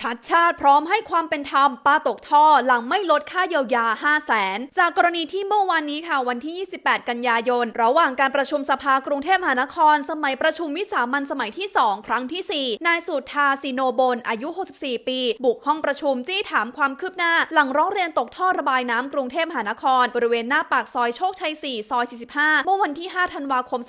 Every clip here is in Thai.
ชัดชาติพร้อมให้ความเป็นธรรมป้าตกท่อหลังไม่ลดค่าเยียวยา 5 0 0แสนจากกรณีที่เมื่อวานนี้ค่ะวันที่ 28 กันยายน ระหว่างการประชุมสภากรุงเทพมหานคร สมัยประชุมวิสามันสมัยที่ 2 ครั้งที่ 4 นายสุธาสิโนบลอายุ 64 ปี บุกห้องประชุมจี้ถามความคืบหน้า หลังร้องเรียนตกท่อระบายน้ำกรุงเทพมหานคร บริเวณหน้าปากซอยโชคชัย 4 ซอย 45 เมื่อวันที่ 5 ธันวาคม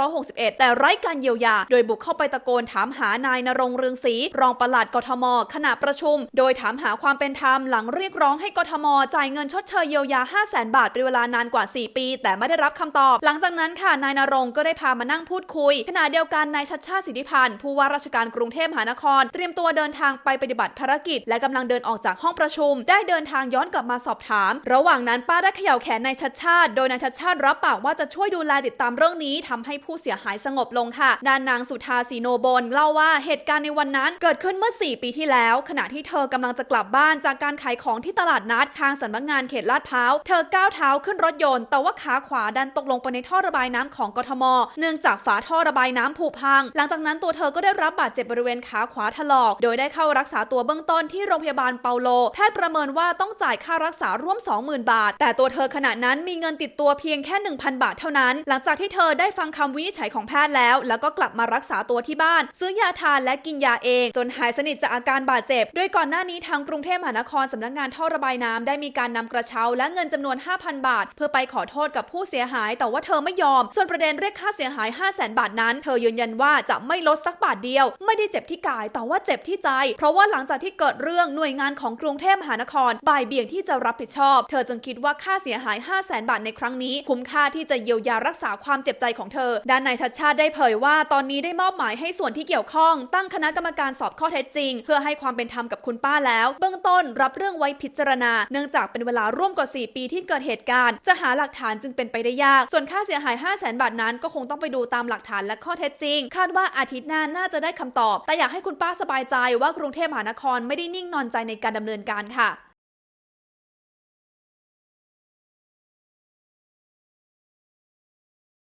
2561 แต่ไร้การเยียวยา โดยบุกเข้าไปตะโกนถามหานายนรงเรืองศรีรองปลัดกทมขณะประชุม โดยถามหาความเป็นธรรมหลังเรียกร้องให้กทมจ่ายเงินชดเชยเยียวยา 5 0 0แสนบาทเป็นเวลานานกว่า 4 ปี แต่ไม่ได้รับคำตอบ หลังจากนั้นค่ะนายนรงก็ได้พามานั่งพูดคุย ขณะเดียวกันนายชัดชาติสิทธิพันธ์ผู้ว่าราชการกรุงเทพมหานคร เตรียมตัวเดินทางไปปฏิบัติภารกิจ และกำลังเดินออกจากห้องประชุม ได้เดินทางย้อนกลับมาสอบถาม ระหว่างนั้นป้าได้เขย่าแขนนายชัดชาติ โดยนายชัดชาติรับปากว่าจะช่วยดูแลติดตามเรื่องนี้ทำให้ผู้เสียหายสงบลงค่ะด้านนางสุธาสีโนบลเล่าว่าเหตุการณ์ในวันนั้นเกิดขึ้นเมื่อ 4 ปีที่แล้วแล้ว ขณะที่เธอกำลังจะกลับบ้านจากการขายของที่ตลาดนัดทางสำนักงานเขตลาดพร้าวเธอก้าวเท้าขึ้นรถยนต์ แต่ว่าขาขวาดันตกลงไปในท่อระบายน้ำของกทม เนื่องจากฝาท่อระบายน้ำผุพัง หลังจากนั้นตัวเธอก็ได้รับบาดเจ็บบริเวณขาขวาถลอก โดยได้เข้ารักษาตัวเบื้องต้นที่โรงพยาบาลเปาโล แพทย์ประเมินว่าต้องจ่ายค่ารักษาร่วม 20,000 บาท แต่ตัวเธอขณะนั้นมีเงินติดตัวเพียงแค่ 1,000 บาทเท่านั้น หลังจากที่เธอได้ฟังคำวินิจฉัยของแพทย์แล้ว แล้วก็กลับมารักษาตัวที่บ้าน ซื้อยาทานและกินยาเอง จนหายสนิทจากอาการบาดเจ็บ โดยก่อนหน้านี้ทางกรุงเทพมหานครสำนักงานท่อระบายน้ำได้มีการนำกระเช้าและเงินจำนวน 5,000 บาท เพื่อไปขอโทษกับผู้เสียหาย แต่ว่าเธอไม่ยอม ส่วนประเด็นเรียกค่าเสียหาย 5 0 0แสนบาทนั้น เธอยืนยันว่าจะไม่ลดสักบาทเดียว ไม่ได้เจ็บที่กาย แต่ว่าเจ็บที่ใจ เพราะว่าหลังจากที่เกิดเรื่องหน่วยงานของกรุงเทพมหานครบ่ายเบี่ยงที่จะรับผิดชอบ เธอจึงคิดว่าค่าเสียหาย 5 0 0แสนบาทในครั้งนี้ คุ้มค่าที่จะเยียวยารักษาความเจ็บใจของเธอ ด้านนายชัดชาติได้เผยว่า ตอนนี้ได้มอบหมายให้ส่วนที่เกี่ยวข้อง ตั้งคณะกรรมการสอบข้อเท็จจริง เพื่อให้ความเป็นธรรมกับคุณป้าแล้ว เบื้องต้นรับเรื่องไว้พิจารณา เนื่องจากเป็นเวลาร่วมกว่า 4 ปีที่เกิดเหตุการณ์ จะหาหลักฐานจึงเป็นไปได้ยาก ส่วนค่าเสียหาย 5 0 0แสนบาทนั้นก็คงต้องไปดูตามหลักฐานและข้อเท็จจริง คาดว่าอาทิตย์หน้าน่าจะได้คำตอบ แต่อยากให้คุณป้าสบายใจว่ากรุงเทพมหานครไม่ได้นิ่งนอนใจในการดำเนินการค่ะ